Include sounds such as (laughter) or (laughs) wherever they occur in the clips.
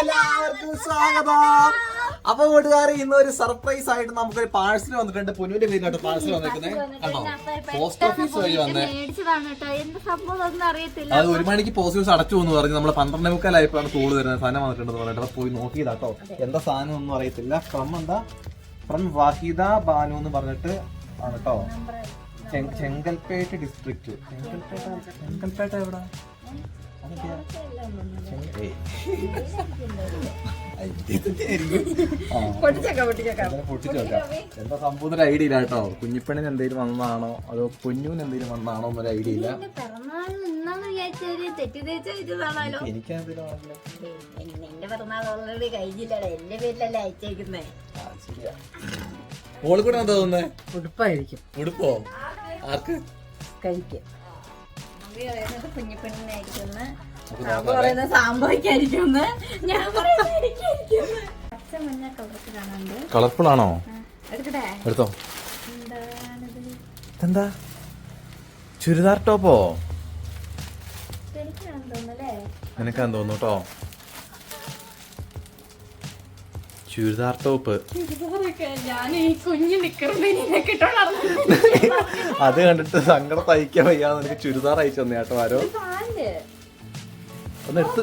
എല്ലാവർക്കും സ്വാഗതം. അപ്പൊ കൂട്ടുകാരെ ഇന്ന് ഒരു സർപ്രൈസ് ആയിട്ട് നമുക്കൊരു പാഴ്സൽ വന്നിട്ടുണ്ട്. പുനുവിന്റെ പേരിലോട്ട് പാഴ്സൽ വന്നിരിക്കുന്നത് കണ്ടോ? പോസ്റ്റ് ഓഫീസ് വഴി വന്നേ. അത് ഒരു മണിക്ക് പോസ്റ്റ് ഓഫീസ് അടച്ചു എന്ന് പറഞ്ഞ് നമ്മൾ പന്ത്രണ്ട് മുക്കാലായപ്പോഴാണ് തോൾ വരുന്നത്. സാധനം വന്നിട്ടുണ്ടെന്ന് പറഞ്ഞിട്ട്. അപ്പൊ പോയി നോക്കിയതാട്ടോ എന്താ സാധനം ഒന്നും അറിയത്തില്ല. ഫ്രം എന്താ? ഫ്രം വാഹിദ ബാനു എന്ന് പറഞ്ഞിട്ട് ആണ് കേട്ടോ. ചെങ്കൽപേട്ട് ഡിസ്ട്രിക്ട് ചെങ്കൽപേട്ട ചെങ്കൽപേട്ട എവിടാ? എന്താ സംഭവം ഒരു ഐഡിയ ഇല്ല കേട്ടോ. കുഞ്ഞിപ്പണിന് എന്തെങ്കിലും വന്നതാണോ അതോ കുഞ്ഞുവിന് എന്തെങ്കിലും വന്നാണോ എന്നൊരു ഐഡിയ ഇല്ല. എനിക്ക്. എന്റെ പിറന്നാൾ ഓൾറെഡി കഴിഞ്ഞില്ലടാ. എന്റെ പേരിലല്ല അയച്ചേക്കുന്നേ. കൂടെ എന്താ തോന്നുന്നത് ഉടുപ്പായിരിക്കും. ഉടുപ്പോ? ആർക്ക്? കഴിക്കും പറയുന്നത് സാമ്പ്. പറയുന്നത് സാമ്പായിരിക്കും ഞാൻ പറയുന്നത് പച്ച മഞ്ഞ കളർഫുൾ ആണോ? എടുക്കട്ടെ? എടുത്തോ. എന്താ ചുരിദാർ ടോപ്പോ? നിനക്കാന്ന് തോന്നുന്നു കേട്ടോ. ചുരിദാർ ടോപ്പ്. അത് കണ്ടിട്ട് സങ്കടം തയ്ക്കാൻ വയ്യാന്ന് എനിക്ക് ചുരിദാർ അയച്ചു തന്നെ കേട്ടോ ആരോ? ഒന്ന് എടുത്ത്.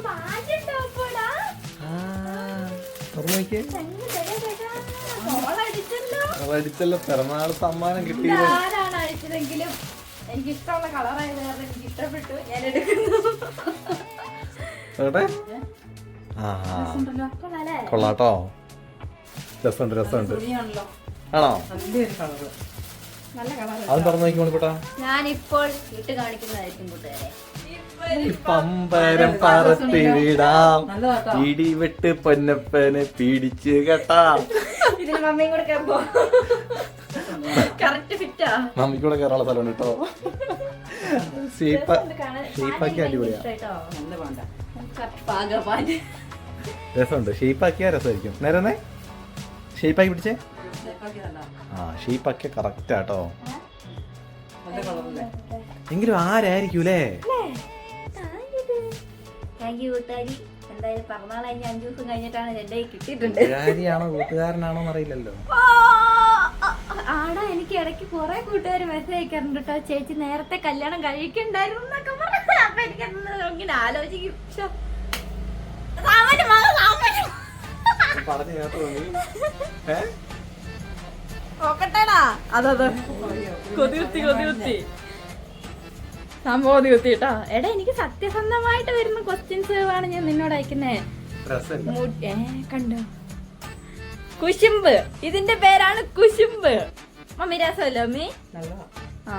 അടിച്ചല്ലോ. പിറന്നാൾ സമ്മാനം കിട്ടിയില്ല? എനിക്ക് ഇഷ്ടമുള്ള എനിക്ക് ഇഷ്ടപ്പെട്ടു ഞാൻ എടുക്കുന്നു? കൊള്ളാട്ടോ രസമുണ്ട് രസമുണ്ട് ആണോ? അതും തുറന്നു നോക്കി മണിക്കൂട്ടാ ഞാനിപ്പോൾ ഇട്ട് കാണിക്കുന്നതായിരിക്കും കൂട്ടുകാരെ. പമ്പരം പൊന്നപ്പനെ പിടിച്ച് കേട്ടാം. ഇതിന് മമ്മിയും കൂടെ കറക്റ്റ് ഫിറ്റാ നമ്മക്കൂടെ കയറാനുള്ള സ്ഥലമാണ് കേട്ടോ. ഷേപ്പ് ഷേപ്പാക്കി അടിപൊളിയാ. നല്ല വേണ്ട പാകപാൽ രസമുണ്ട്. ഷേപ്പാക്കിയാ രസമായിരിക്കും. നേരെ ഷേപ്പാക്കി പിടിച്ചേ. ആ ഷേപ്പാക്കിയ കറക്റ്റ് ആട്ടോ എങ്കിലും ആരായിരിക്കൂലേ കിട്ടിയിട്ടുണ്ട്. കൂട്ടുകാരിയാണോ കൂട്ടുകാരനാണോ അറിയില്ലല്ലോ ആടാ എനിക്ക് ഇടയ്ക്ക് കുറെ കൂട്ടുകാർ മെസ്സേജ് അയക്കാറുണ്ട് കേട്ടോ ചേച്ചി നേരത്തെ കല്യാണം കഴിക്കണ്ടായിരുന്നു എന്നൊക്കെ പറഞ്ഞു. അപ്പൊ എനിക്കന്ന് ഇങ്ങനെ ആലോചിക്കും. പറഞ്ഞു കേട്ടോ നീ? (laughs) ഏ? നോക്കട്ടെടാ. അതത് കൊതികുത്തി കൊതികുത്തി സംഭവം കൊതികുത്തി കേട്ടോ എടാ എനിക്ക് സത്യസന്ധമായിട്ട് വരുന്ന ക്വസ്റ്റ്യൻസ് ആണ് ഞാൻ നിന്നോട് അയക്കുന്നേ. രസമില്ല. മു- കണ്ടോ? കുശുമ്പ്. ഇതിന്റെ പേരാണ് കുശുമ്പ്. മമ്മി രസമല്ലോ അമ്മി ആ.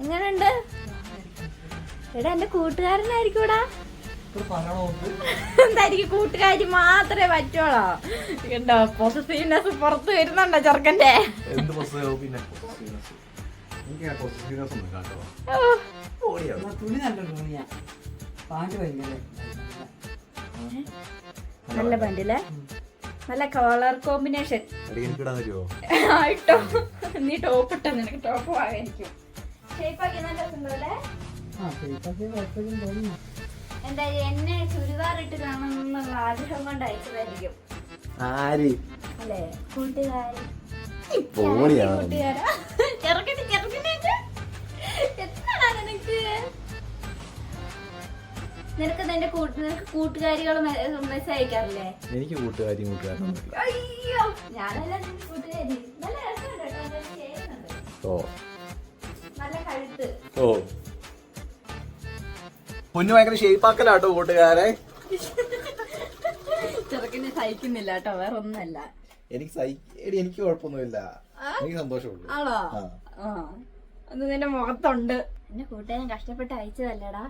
എങ്ങനെയുണ്ട് എടാ എന്റെ കൂട്ടുകാരനായിരിക്കൂടാ. എന്തായിരിക്കും കൂട്ടുകാരി മാത്രമേ പറ്റുള്ളോ. കണ്ടോ പൊസസീവ്നെസ് പുറത്ത് വരുന്നുണ്ടോ ചെറുക്കന്റെ നല്ല പണ്ടില്ലേ നല്ല കളർ കോമ്പിനേഷൻ? ആയിട്ടോ നീ ടോപ്പ് ഇട്ട നിനക്ക് ടോപ്പ് വാങ്ങിക്കും ഷേപ്പാക്കി നല്ല സുന്ദരല്ലേ ആ കുഴപ്പമില്ല തോന്നുന്നു. എന്തായാലും എന്നെ ചുരിദാർ ഇട്ട് കാണണമെന്നുള്ള ആഗ്രഹം കൊണ്ട് അയച്ചതായിരിക്കും. ആര്? അല്ലേ? കൂട്ടുകാരി പോടിയാണ് കൂട്ടുകാരാ. ചെറുക്കന് ചെറുക്കനായിട്ട് എത്രടാ നിനക്ക്? നിനക്ക് നിന്റെ നിനക്ക് കൂട്ടുകാരികൾ മെസ്സേജ് അയക്കാറില്ലേ? എനിക്ക് കൂട്ടുകാരി കൂട്ടുകാരനും അയ്യോ ഞാനല്ല കൂട്ടുകാരി. നല്ല രസമുണ്ട് കേട്ടോ ഓ. നല്ല കഴുത്ത്. ഓ. പൊന്നു ഭയങ്കര ഷേപ്പാക്കലാട്ടോ കൂട്ടുകാരെ. ചെറുക്കിനെ സഹിക്കുന്നില്ല കേട്ടോ വേറെ ഒന്നല്ല എനിക്ക് സഹി എനിക്ക് കുഴപ്പമൊന്നുമില്ല. എനിക്ക് സന്തോഷമുള്ളൂ. ആണോ. ആ. നിന്റെ മുഖത്തുണ്ട്. എന്നെ കൂട്ടുകാരൻ കഷ്ടപ്പെട്ട് അയച്ചതല്ലടാ?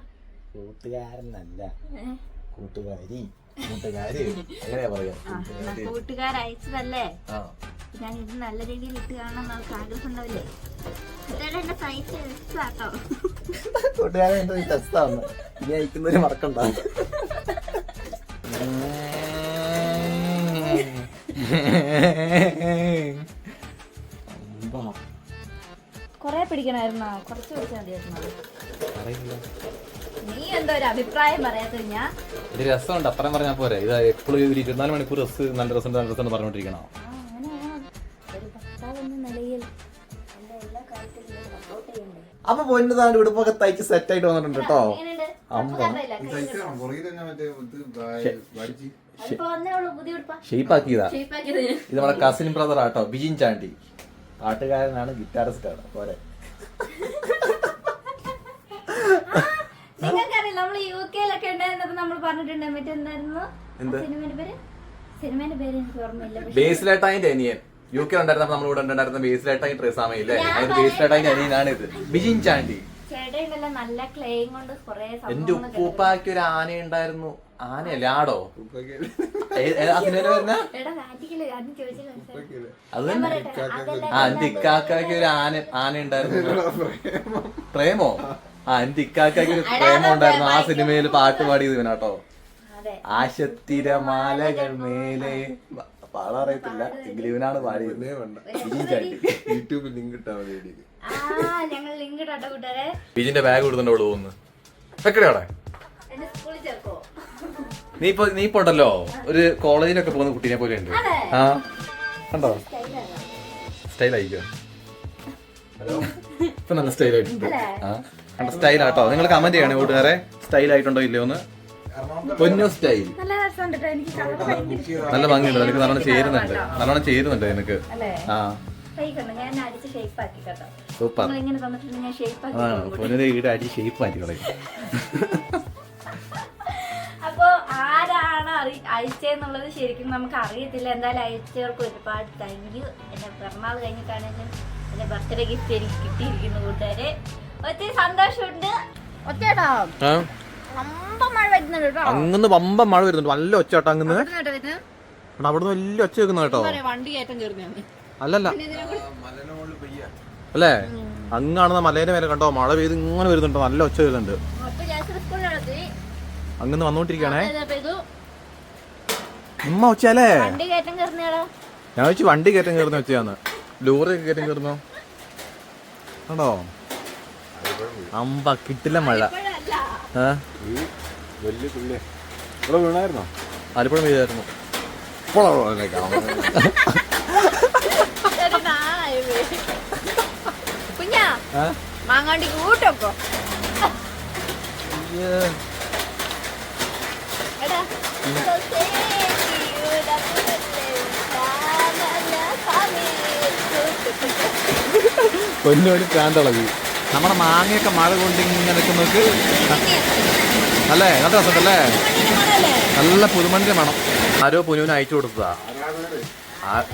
കൂട്ടുകാരനല്ല? കൂട്ടുകാരി. കൂട്ടുകാര്. എങ്ങനെയാ പറയാ? ആ, എന്നാ കൂട്ടുകാരി. കൂട്ടുകാർ ഞാൻ ഇത് നല്ല രീതിയിൽ ഇട്ട് കാണാൻ നമുക്ക് ആഗ്രഹം ഉണ്ടാവില്ലേ കൂട്ടുകാരൻ എന്റെ ടെസ്റ്റാണ് ഇനി അയക്കുന്നൊരു മറക്കണ്ട. കൊറേ പിടിക്കണായിരുന്നോ? കുറച്ച് പിടിച്ചാൽ മതിയായിരുന്നോ? നീ എന്തോ ഒരു അഭിപ്രായം പറയാത്തത് ഞാൻ ഒരു രസമുണ്ട്. അത്രയും പറഞ്ഞാൽ പോരെ. ഇത് എപ്പോഴും ഒരു ഇരുപത്തിനാല് മണിക്കൂർ രസ് നല്ല രസം നല്ല രസം പറഞ്ഞുകൊണ്ടിരിക്കണം ഒരു ഭർത്താവ് എന്ന നിലയിൽ അപ്പൊ താണ്ട് ഉടുപ്പൊക്കെ തയ്ച്ച് സെറ്റ് ആയിട്ട് വന്നിട്ടുണ്ട് കേട്ടോ ഷെയ്പ്പാക്കിയതാ ഇത് നമ്മുടെ കസിൻ ബ്രദർ ആട്ടോ ബിജിൻ ചാണ്ടി. പാട്ടുകാരനാണ് ഗിറ്റാറിസ്റ്റ് ആണ്. പോരെ. നിങ്ങൾക്കറിയില്ല നമ്മൾ യു കെയിലൊക്കെ ഉണ്ടായിരുന്നപ്പോ നമ്മൾ പറഞ്ഞിട്ടുണ്ട് മറ്റെന്തായിരുന്നു? സിനിമയുടെ പേര്? സിനിമയുടെ പേര് എനിക്ക് ഓർമ്മയില്ല പക്ഷെ. അതിന്റെ അനിയൻ. യു കെ ഉണ്ടായിരുന്ന നമ്മൾ ഇവിടെ ഉണ്ടായിരുന്ന ബേസിലേട്ടായി ട്രേസാമയില്ലേ അതിന് ബേസിലേട്ടായിന്റെ അനിയനാണ് ഇത്. ബിജിൻ ചാണ്ടി. ചേട്ടയുണ്ടല്ലോ നല്ല ക്ലേയും കൊണ്ട് കൊറേ എന്റെ ഉപ്പൂപ്പാക്ക് ഒരു ആന ഉണ്ടായിരുന്നു ആനയല്ലേ ആടോ. അത് ആ എന്റെ ഇക്കാക്കാക്ക് ഒരു ആന ആന ഉണ്ടായിരുന്നു പ്രേമോ. ആ എന്റെ ഇക്കാക്കാക്ക് ഒരു പ്രേമം ഉണ്ടായിരുന്നു. ആ സിനിമയിൽ പാട്ട് പാടിയത് ഇവനാട്ടോ. അതെ. ആശത്തിരമാലകൾ മേലെ പ- പാടാൻ അറിയത്തില്ല എങ്കിലും ഇവനാണ് പാടിയത്. ബിജിൻ യൂട്യൂബിൽ ലിങ്ക് ഇട്ടാ മതി ആ ഞങ്ങൾ ലിങ്ക് കൂട്ടുകാരെ. ബിജിന്റെ ബാഗ് കൊടുത്തോണ്ട് അവൾ പോകുന്നു. വെക്കടേ നീ ഇപ്പൊ നീ ഇപ്പൊ ഉണ്ടല്ലോ? ഒരു കോളേജിലൊക്കെ പോകുന്ന കുട്ടീനെ പോലെ ഉണ്ട്. അതെ. ആ കണ്ടോ. സ്റ്റൈൽ ആയിക്കോ. ഇപ്പൊ നല്ല സ്റ്റൈൽ ആയിട്ടുണ്ട്. ആ കണ്ട? സ്റ്റൈൽ ആട്ടോ. നിങ്ങൾ കമന്റ് ചെയ്യണേ കൂട്ടുകാരെ. സ്റ്റൈൽ ആയിട്ടുണ്ടോ ഇല്ലയോ എന്ന് പൊന്നു സ്റ്റൈൽ. നല്ല ഭംഗിയുണ്ട് എനിക്ക് നിനക്ക് നല്ലോണം ചേരുന്നുണ്ട്. നല്ലോണം ചേരുന്നുണ്ട് നിനക്ക്. അല്ലേ? ആ. ആക്കി സൂപ്പർ. ആക്കി ആ. പൊന്നിന്റെ വീട് അടി ഷേപ്പ് കളയും. അപ്പൊ ആരാണ് അയച്ചെന്നുള്ളത് ശരിക്കും നമുക്ക് അറിയത്തില്ല. എന്തായാലും അയച്ചവർക്ക് ഒരുപാട് താങ്ക് യു എന്റെ പിറന്നാൾ കഴിഞ്ഞിട്ടാണെങ്കിലും എന്റെ ബർത്ത്ഡേ ഗിഫ്റ്റ് എനിക്ക് കിട്ടിയിരിക്കുന്നു കൂട്ടുകാരെ. ഒത്തിരി സന്തോഷമുണ്ട്. ഒറ്റേടാ അങ്ങന്ന് വമ്പ മഴ വരുന്നുണ്ട്. നല്ല ഒച്ച കേട്ടോ അങ്ങന്ന് അവിടെ വലിയ ഒച്ച വെക്കുന്ന കേട്ടോ. അല്ലല്ല. അല്ലേ? അങ്ങാണെന്ന മലേന്റെ മേലെ കണ്ടോ മഴ പെയ്ത് ഇങ്ങനെ വരുന്നുണ്ട്. നല്ല ഒച്ച വരുന്നുണ്ട് അപ്പൊ ജാസ്മിൻ സ്കൂളിലെത്തി അങ്ങനെ വന്നോണ്ടിരിക്കണേ. ഉമ്മ ഒച്ചയല്ലേ? ഞാൻ വെച്ച് വണ്ടി കയറ്റം കയറുന്ന വെച്ചാന്ന് ലോറി കയറ്റം കയറുന്നോ? കണ്ടോ അമ്പ കിട്ടില്ല മഴ. വലിയ തുള്ളി ഇവിടെ വീണായിരുന്നോ? ആലപ്പുഴ വീഴായിരുന്നു. കുഞ്ഞാ? മാങ്ങാണ്ടി പൊന്നോടി പ്രാന്തളവി നമ്മുടെ മാങ്ങയൊക്കെ മഴ കൊണ്ട് ഇങ്ങനെ നിൽക്കുന്നവർക്ക് അല്ലേ? നല്ല രസമുണ്ടല്ലേ? നല്ല പുതുമണ്ടി വേണം ആരോ പുനുവിന് അയച്ചു കൊടുത്തതാ. ആ-